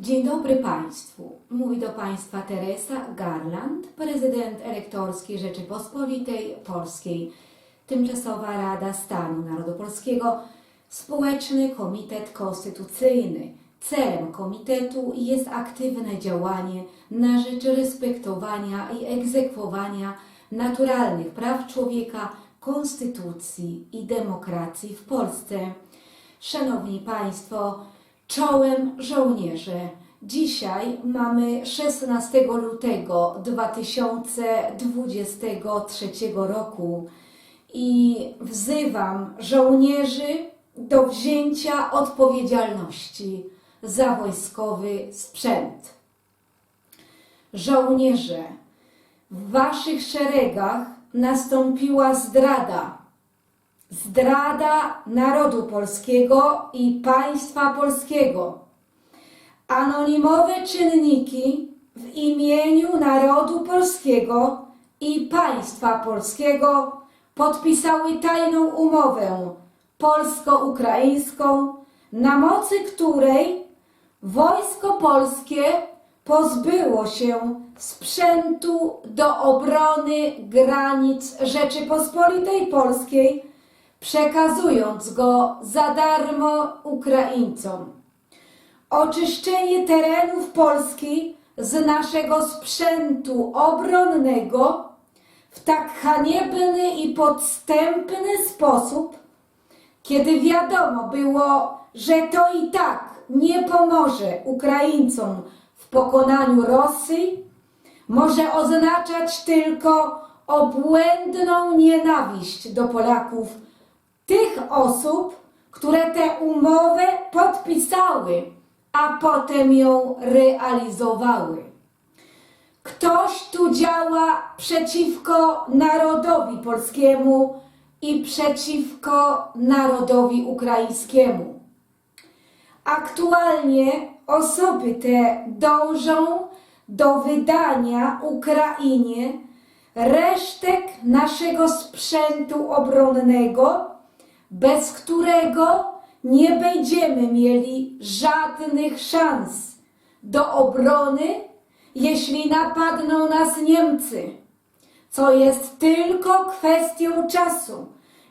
Dzień dobry Państwu. Mówi do Państwa Teresa Garland, prezydent elektorski Rzeczypospolitej Polskiej, Tymczasowa Rada Stanu Narodu Polskiego, Społeczny Komitet Konstytucyjny. Celem komitetu jest aktywne działanie na rzecz respektowania i egzekwowania naturalnych praw człowieka, konstytucji i demokracji w Polsce. Szanowni Państwo, czołem żołnierze. Dzisiaj mamy 16 lutego 2023 roku i wzywam żołnierzy do wzięcia odpowiedzialności za wojskowy sprzęt. Żołnierze, w waszych szeregach nastąpiła zdrada zdrada narodu polskiego i państwa polskiego. Anonimowe czynniki w imieniu narodu polskiego i państwa polskiego podpisały tajną umowę polsko-ukraińską, na mocy której wojsko polskie pozbyło się sprzętu do obrony granic Rzeczypospolitej Polskiej przekazując go za darmo Ukraińcom. Oczyszczenie terenów Polski z naszego sprzętu obronnego w tak haniebny i podstępny sposób, kiedy wiadomo było, że to i tak nie pomoże Ukraińcom w pokonaniu Rosji, może oznaczać tylko obłędną nienawiść do Polaków tych osób, które tę umowę podpisały, a potem ją realizowały. Ktoś tu działa przeciwko narodowi polskiemu i przeciwko narodowi ukraińskiemu. Aktualnie osoby te dążą do wydania Ukrainie resztek naszego sprzętu obronnego, bez którego nie będziemy mieli żadnych szans do obrony, jeśli napadną nas Niemcy, co jest tylko kwestią czasu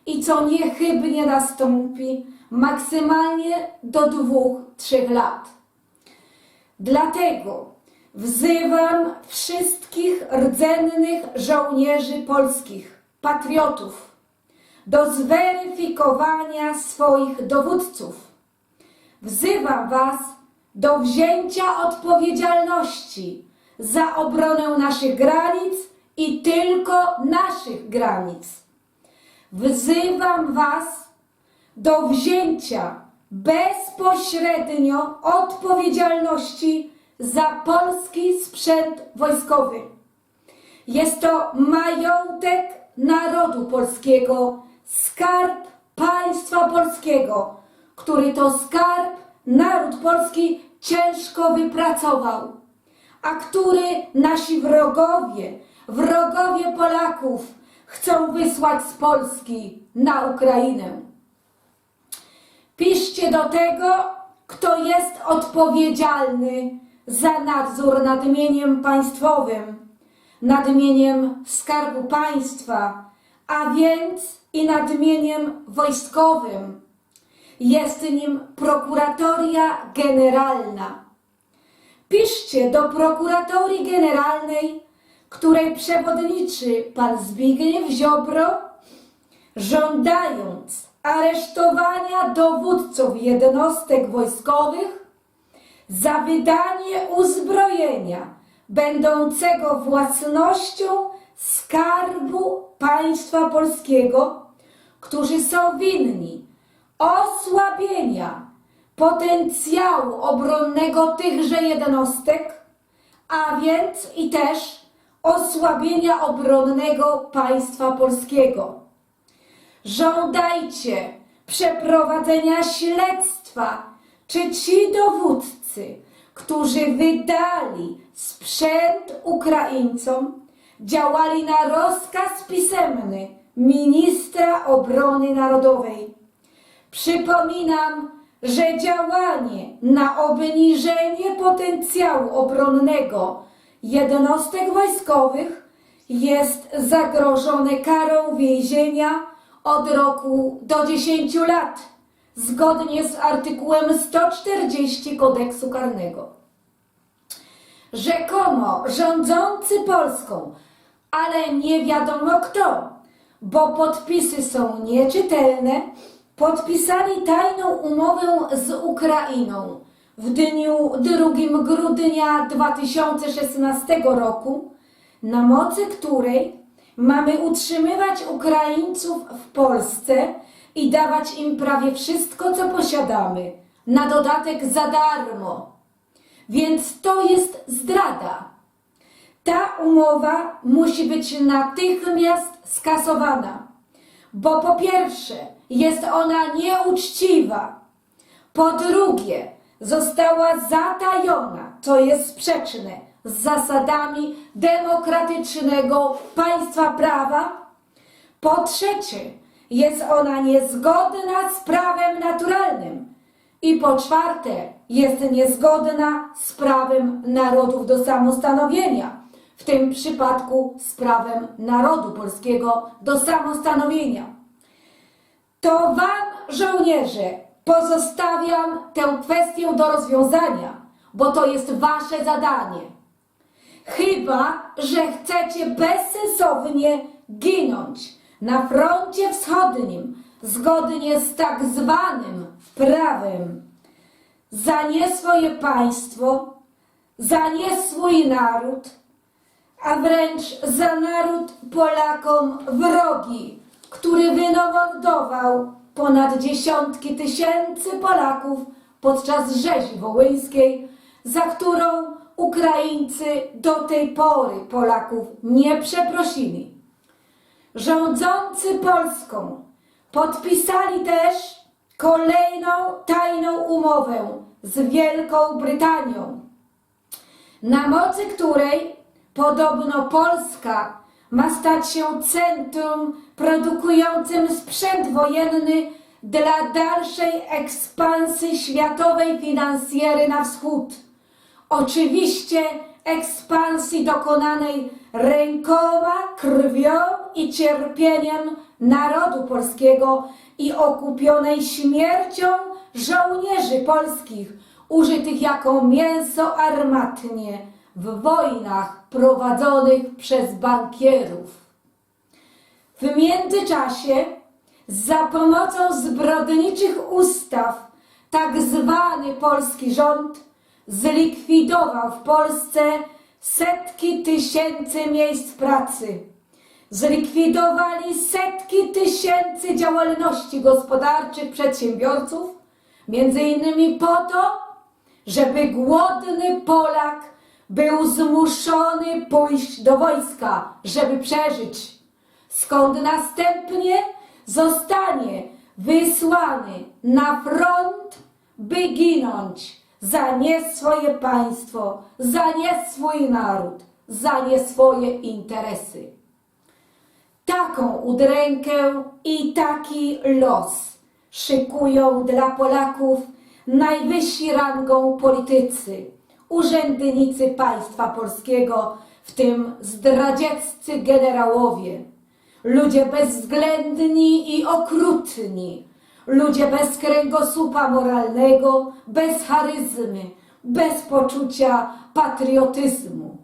i co niechybnie nastąpi maksymalnie do dwóch, trzech lat. Dlatego wzywam wszystkich rdzennych żołnierzy polskich, patriotów, do zweryfikowania swoich dowódców. Wzywam Was do wzięcia odpowiedzialności za obronę naszych granic i tylko naszych granic. Wzywam Was do wzięcia bezpośrednio odpowiedzialności za polski sprzęt wojskowy. Jest to majątek narodu polskiego, skarb państwa polskiego, który to skarb naród polski ciężko wypracował, a który nasi wrogowie, wrogowie Polaków chcą wysłać z Polski na Ukrainę. Piszcie do tego, kto jest odpowiedzialny za nadzór nad mieniem państwowym, nad mieniem Skarbu Państwa, a więc i nad mieniem wojskowym. Jest nim Prokuratoria Generalna. Piszcie do Prokuratorii Generalnej, której przewodniczy pan Zbigniew Ziobro, żądając aresztowania dowódców jednostek wojskowych za wydanie uzbrojenia będącego własnością Skarbu Państwa Polskiego, którzy są winni osłabienia potencjału obronnego tychże jednostek, a więc i też osłabienia obronnego państwa polskiego. Żądajcie przeprowadzenia śledztwa, czy ci dowódcy, którzy wydali sprzęt Ukraińcom, działali na rozkaz pisemny ministra obrony narodowej. Przypominam, że działanie na obniżenie potencjału obronnego jednostek wojskowych jest zagrożone karą więzienia od roku do 10 lat, zgodnie z artykułem 140 kodeksu karnego. Rzekomo rządzący Polską, ale nie wiadomo kto, bo podpisy są nieczytelne, podpisali tajną umowę z Ukrainą w dniu 2 grudnia 2016 roku, na mocy której mamy utrzymywać Ukraińców w Polsce i dawać im prawie wszystko, co posiadamy, na dodatek za darmo. Więc to jest zdrada. Ta umowa musi być natychmiast skasowana, bo po pierwsze jest ona nieuczciwa, po drugie została zatajona, co jest sprzeczne z zasadami demokratycznego państwa prawa, po trzecie jest ona niezgodna z prawem naturalnym. I po czwarte jest niezgodna z prawem narodów do samostanowienia, w tym przypadku z prawem narodu polskiego do samostanowienia. To Wam, żołnierze, pozostawiam tę kwestię do rozwiązania, bo to jest Wasze zadanie. Chyba, że chcecie bezsensownie ginąć na froncie wschodnim zgodnie z tak zwanym prawem za nie swoje państwo, za nie swój naród, a wręcz za naród Polakom wrogi, który wynorodował ponad dziesiątki tysięcy Polaków podczas rzezi wołyńskiej, za którą Ukraińcy do tej pory Polaków nie przeprosili. Rządzący Polską podpisali też kolejną tajną umowę z Wielką Brytanią na mocy której podobno Polska ma stać się centrum produkującym sprzęt wojenny dla dalszej ekspansji światowej finansjery na wschód. Oczywiście ekspansji dokonanej rękoma, krwią i cierpieniem narodu polskiego i okupionej śmiercią żołnierzy polskich, użytych jako mięso armatnie w wojnach prowadzonych przez bankierów. W międzyczasie za pomocą zbrodniczych ustaw tak zwany polski rząd zlikwidował w Polsce setki tysięcy miejsc pracy. Zlikwidowali setki tysięcy działalności gospodarczych przedsiębiorców, między innymi po to, żeby głodny Polak był zmuszony pójść do wojska, żeby przeżyć, skąd następnie zostanie wysłany na front, by ginąć za nie swoje państwo, za nie swój naród, za nie swoje interesy. Taką udrękę i taki los szykują dla Polaków najwyżsi rangą politycy, urzędnicy państwa polskiego, w tym zdradzieccy generałowie, ludzie bezwzględni i okrutni, ludzie bez kręgosłupa moralnego, bez charyzmy, bez poczucia patriotyzmu.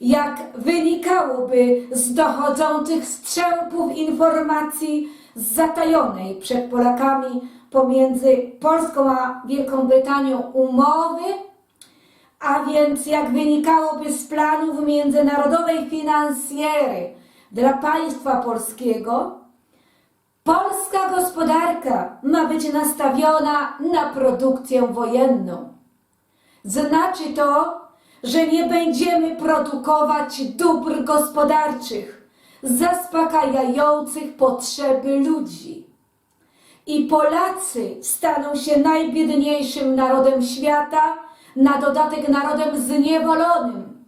Jak wynikałoby z dochodzących strzępów informacji zatajonej przed Polakami pomiędzy Polską a Wielką Brytanią umowy, a więc jak wynikałoby z planów międzynarodowej finansjery dla państwa polskiego, polska gospodarka ma być nastawiona na produkcję wojenną. Znaczy to, że nie będziemy produkować dóbr gospodarczych zaspokajających potrzeby ludzi. I Polacy staną się najbiedniejszym narodem świata, na dodatek narodem zniewolonym.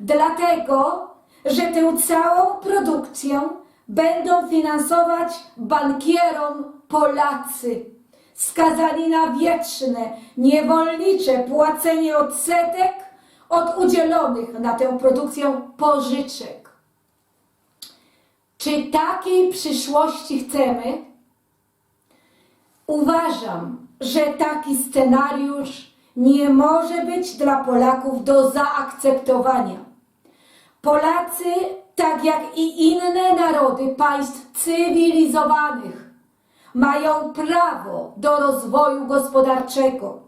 Dlatego, że tę całą produkcję będą finansować bankierom Polacy skazani na wieczne, niewolnicze płacenie odsetek od udzielonych na tę produkcję pożyczek. Czy takiej przyszłości chcemy? Uważam, że taki scenariusz nie może być dla Polaków do zaakceptowania. Polacy, tak jak i inne narody państw cywilizowanych, mają prawo do rozwoju gospodarczego,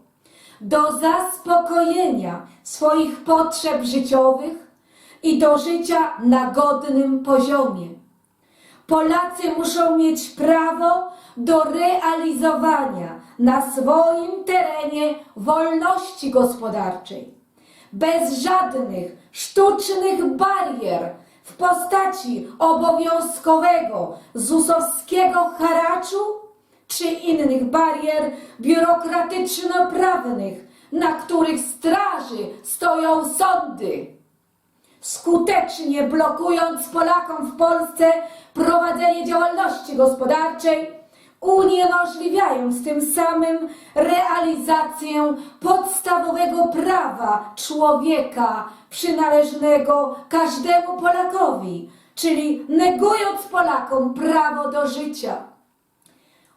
do zaspokojenia swoich potrzeb życiowych i do życia na godnym poziomie. Polacy muszą mieć prawo do realizowania na swoim terenie wolności gospodarczej, bez żadnych sztucznych barier w postaci obowiązkowego ZUS-owskiego haraczu czy innych barier biurokratyczno-prawnych, na których straży stoją sądy skutecznie blokując Polakom w Polsce prowadzenie działalności gospodarczej, uniemożliwiając tym samym realizację podstawowego prawa człowieka przynależnego każdemu Polakowi, czyli negując Polakom prawo do życia.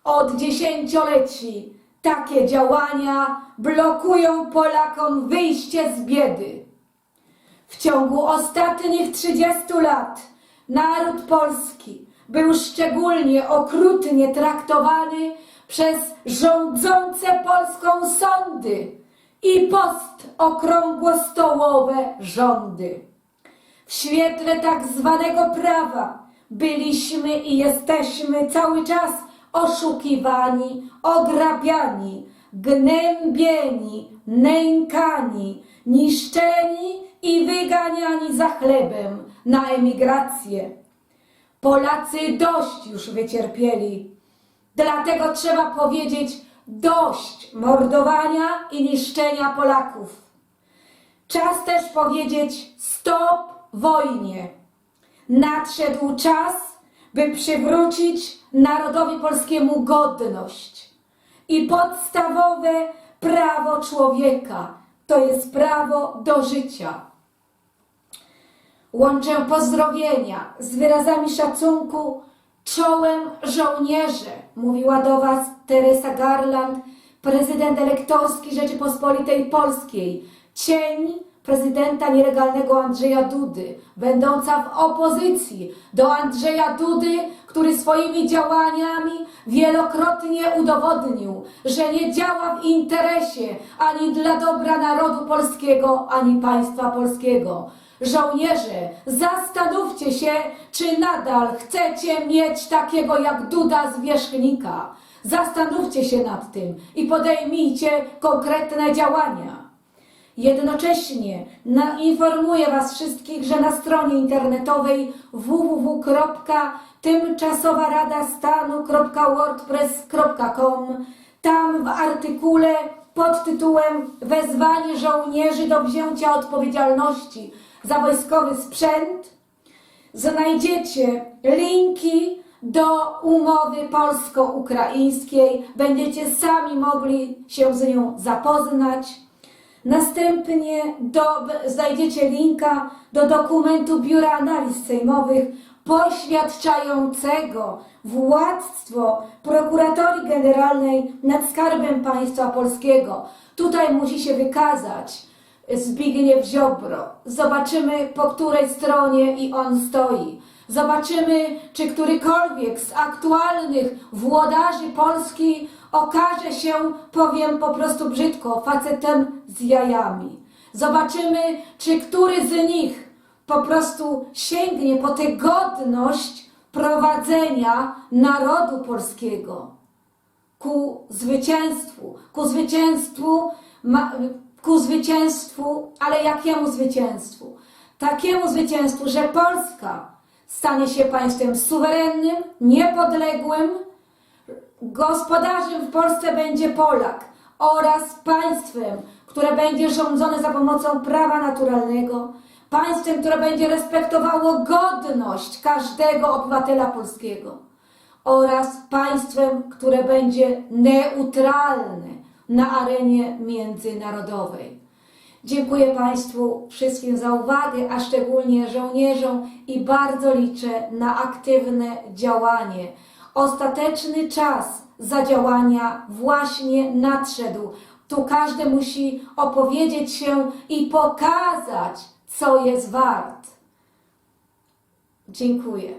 Od dziesięcioleci takie działania blokują Polakom wyjście z biedy. Ciągu ostatnich 30 lat naród polski był szczególnie okrutnie traktowany przez rządzące Polską sądy i postokrągłostołowe rządy. W świetle tak zwanego prawa byliśmy i jesteśmy cały czas oszukiwani, ograbiani, gnębieni, nękani, niszczeni i wyganiani za chlebem na emigrację. Polacy dość już wycierpieli. Dlatego trzeba powiedzieć dość mordowania i niszczenia Polaków. Czas też powiedzieć stop wojnie. Nadszedł czas, by przywrócić narodowi polskiemu godność i podstawowe prawo człowieka to jest prawo do życia. Łączę pozdrowienia z wyrazami szacunku czołem żołnierze, mówiła do Was Teresa Garland, prezydent elektorski Rzeczypospolitej Polskiej, cień prezydenta nielegalnego Andrzeja Dudy, będąca w opozycji do Andrzeja Dudy, który swoimi działaniami wielokrotnie udowodnił, że nie działa w interesie ani dla dobra narodu polskiego, ani państwa polskiego. Żołnierze, zastanówcie się, czy nadal chcecie mieć takiego jak Duda zwierzchnika. Zastanówcie się nad tym i podejmijcie konkretne działania. Jednocześnie na, informuję Was wszystkich, że na stronie internetowej www.tymczasowaradastanu.wordpress.com tam w artykule pod tytułem Wezwanie żołnierzy do wzięcia odpowiedzialności za wojskowy sprzęt znajdziecie linki do umowy polsko-ukraińskiej. Będziecie sami mogli się z nią zapoznać. Następnie do, znajdziecie linka do dokumentu Biura Analiz Sejmowych poświadczającego władztwo Prokuratorii Generalnej nad Skarbem Państwa Polskiego. Tutaj musi się wykazać Zbigniew Ziobro. Zobaczymy, po której stronie i on stoi. Zobaczymy, czy którykolwiek z aktualnych włodarzy Polski okaże się, powiem po prostu brzydko, facetem z jajami. Zobaczymy, czy który z nich po prostu sięgnie po tę godność prowadzenia narodu polskiego ku zwycięstwu, ku zwycięstwu, ku zwycięstwu, ale jakiemu zwycięstwu? Takiemu zwycięstwu, że Polska stanie się państwem suwerennym, niepodległym, gospodarzem w Polsce będzie Polak oraz państwem, które będzie rządzone za pomocą prawa naturalnego, państwem, które będzie respektowało godność każdego obywatela polskiego. Oraz państwem, które będzie neutralne na arenie międzynarodowej. Dziękuję Państwu wszystkim za uwagę, a szczególnie żołnierzom i bardzo liczę na aktywne działanie. Ostateczny czas zadziałania właśnie nadszedł. Tu każdy musi opowiedzieć się i pokazać, co jest wart. Dziękuję.